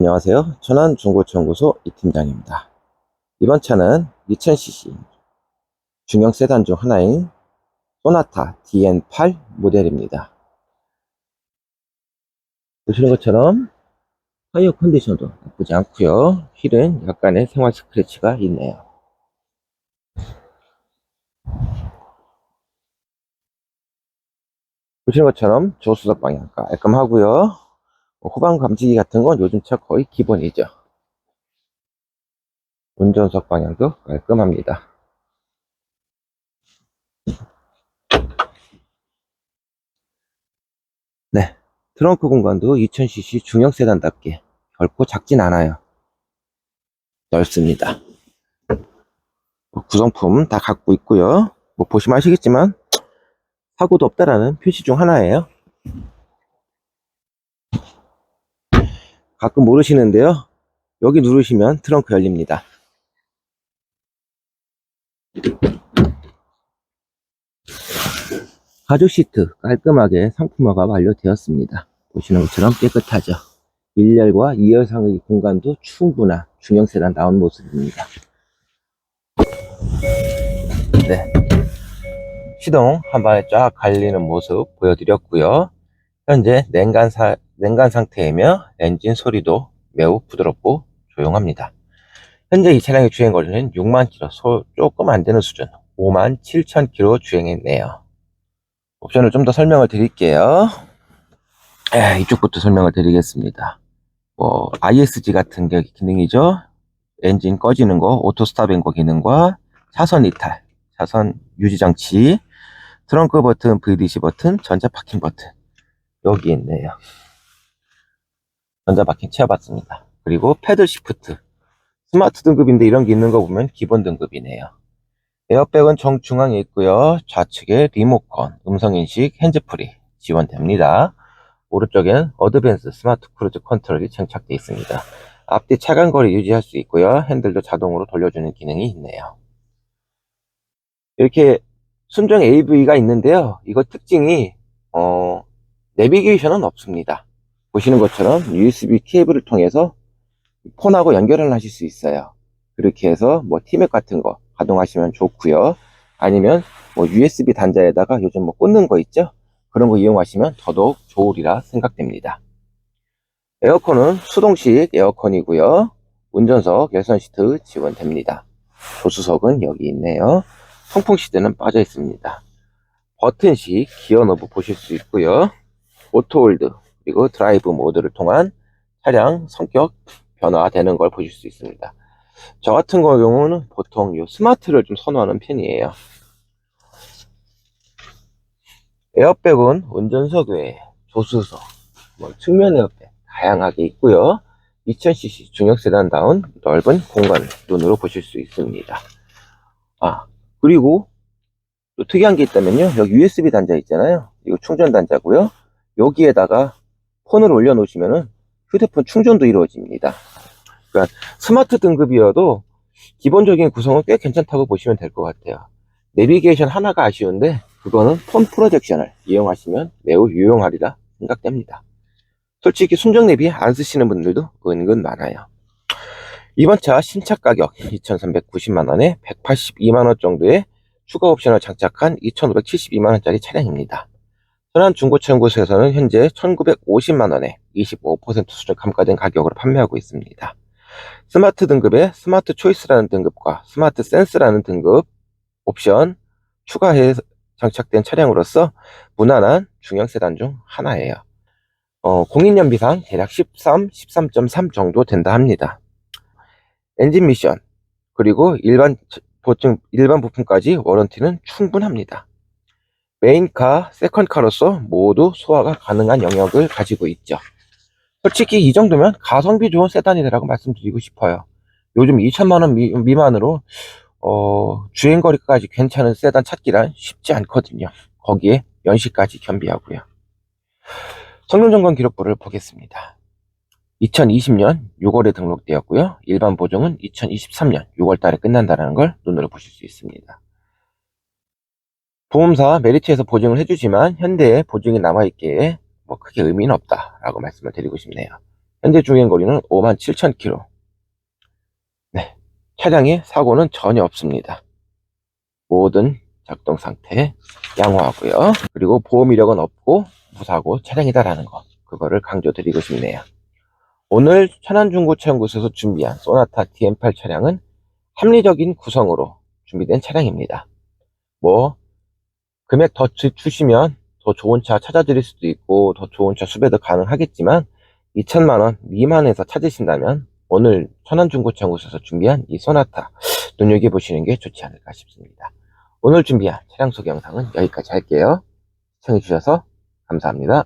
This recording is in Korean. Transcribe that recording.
안녕하세요. 천안 중고차연구소 이팀장입니다. 이번 차는 2000cc 중형 세단 중 하나인 소나타 DN8 모델입니다. 보시는 것처럼 타이어 컨디션도 나쁘지 않고요. 휠은 약간의 생활 스크래치가 있네요. 보시는 것처럼 조수석 방향 깔끔하고요. 뭐 후방 감지기 같은 건 요즘 차 거의 기본이죠. 운전석 방향도 깔끔합니다. 네. 트렁크 공간도 2000cc 중형 세단답게 결코 작진 않아요. 넓습니다. 뭐 구성품 다 갖고 있고요. 뭐 보시면 아시겠지만 사고도 없다라는 표시 중 하나예요. 가끔 모르시는데요. 여기 누르시면 트렁크 열립니다. 가죽 시트 깔끔하게 상품화가 완료되었습니다. 보시는 것처럼 깨끗하죠. 1열과 2열상의 공간도 충분한 중형 세단 나온 모습입니다. 네. 시동 한 번에 쫙 갈리는 모습 보여드렸고요. 현재 냉간, 사, 냉간 상태이며 엔진 소리도 매우 부드럽고 조용합니다. 현재 이 차량의 주행 거리는 6만 킬로, 소, 조금 안 되는 수준, 5만 7천 킬로 주행했네요. 옵션을 좀 더 설명을 드릴게요. 에, 이쪽부터 설명을 드리겠습니다. 뭐 ISG 같은 게 기능이죠. 엔진 꺼지는 거, 오토 스탑 앤거 기능과 차선 이탈, 차선 유지 장치, 트렁크 버튼, VDC 버튼, 전자 파킹 버튼. 여기 있네요. 전자 파킹 채워봤습니다. 그리고 패들 시프트. 스마트 등급인데 이런 게 있는 거 보면 기본 등급이네요. 에어백은 정중앙에 있고요. 좌측에 리모컨, 음성인식, 핸즈프리 지원됩니다. 오른쪽엔 어드밴스 스마트 크루즈 컨트롤이 장착되어 있습니다. 앞뒤 차간거리 유지할 수 있고요. 핸들도 자동으로 돌려주는 기능이 있네요. 이렇게 순정 AV가 있는데요. 이거 특징이 어, 내비게이션은 없습니다. 보시는 것처럼 USB 케이블을 통해서 폰하고 연결을 하실 수 있어요. 그렇게 해서 뭐 티맵 같은 거 가동하시면 좋고요. 아니면 뭐 USB 단자에다가 요즘 뭐 꽂는 거 있죠? 그런 거 이용하시면 더더욱 좋으리라 생각됩니다. 에어컨은 수동식 에어컨이고요. 운전석 열선 시트 지원됩니다. 조수석은 여기 있네요. 통풍 시트는 빠져 있습니다. 버튼식 기어 너브 보실 수 있고요. 오토홀드 그리고 드라이브 모드를 통한 차량 성격 변화되는 걸 보실 수 있습니다. 저 같은 경우는 보통 이 스마트를 좀 선호하는 편이에요. 에어백은 운전석 외에 조수석, 뭐 측면 에어백 다양하게 있고요. 2000cc 중형 세단다운 넓은 공간을 눈으로 보실 수 있습니다. 아, 그리고 또 특이한 게 있다면요. 여기 USB 단자 있잖아요. 이거 충전 단자고요. 여기에다가 폰을 올려 놓으시면은 휴대폰 충전도 이루어집니다. 그러니까 스마트 등급이어도 기본적인 구성은 꽤 괜찮다고 보시면 될 것 같아요. 내비게이션 하나가 아쉬운데 그거는 폰 프로젝션을 이용하시면 매우 유용하리라 생각됩니다. 솔직히 순정 내비 안 쓰시는 분들도 은근 많아요. 이번 차 신차 가격 2,390만원에 182만원 정도의 추가 옵션을 장착한 2,572만원짜리 차량입니다. 천안 중고차 연구소에서는 현재 1,950만원에 25% 수준 감가된 가격으로 판매하고 있습니다. 스마트 등급의 스마트 초이스라는 등급과 스마트 센스라는 등급 옵션 추가해 장착된 차량으로서 무난한 중형 세단 중 하나예요. 어, 공인연비상 대략 13, 13.3 정도 된다 합니다. 엔진 미션 그리고 일반 보증 일반 부품까지 워런티는 충분합니다. 메인카, 세컨카로서 모두 소화가 가능한 영역을 가지고 있죠. 솔직히 이 정도면 가성비 좋은 세단이라고 말씀드리고 싶어요. 요즘 2천만원 미, 만으로 어, 주행거리까지 괜찮은 세단 찾기란 쉽지 않거든요. 거기에 연식까지 겸비하고요. 성능점검 기록부를 보겠습니다. 2020년 6월에 등록되었고요. 일반 보증은 2023년 6월 달에 끝난다는 걸 눈으로 보실 수 있습니다. 보험사 메리트에서 보증을 해주지만 현대에 보증이 남아있기에 뭐 크게 의미는 없다라고 말씀을 드리고 싶네요. 현재 주행거리는 57,000km. 네. 차량에 사고는 전혀 없습니다. 모든 작동 상태 양호하고요. 그리고 보험 이력은 없고 무사고 차량이다라는 거. 그거를 강조드리고 싶네요. 오늘 천안중고차연구소에서 준비한 소나타 DM8 차량은 합리적인 구성으로 준비된 차량입니다. 뭐 금액 더 주- 주시면 더 좋은 차 찾아드릴 수도 있고 더 좋은 차 수배도 가능하겠지만 2천만원 미만에서 찾으신다면 오늘 천안중고차연구소에서 준비한 이 소나타 눈여겨보시는 게 좋지 않을까 싶습니다. 오늘 준비한 차량 소개 영상은 여기까지 할게요. 시청해주셔서 감사합니다.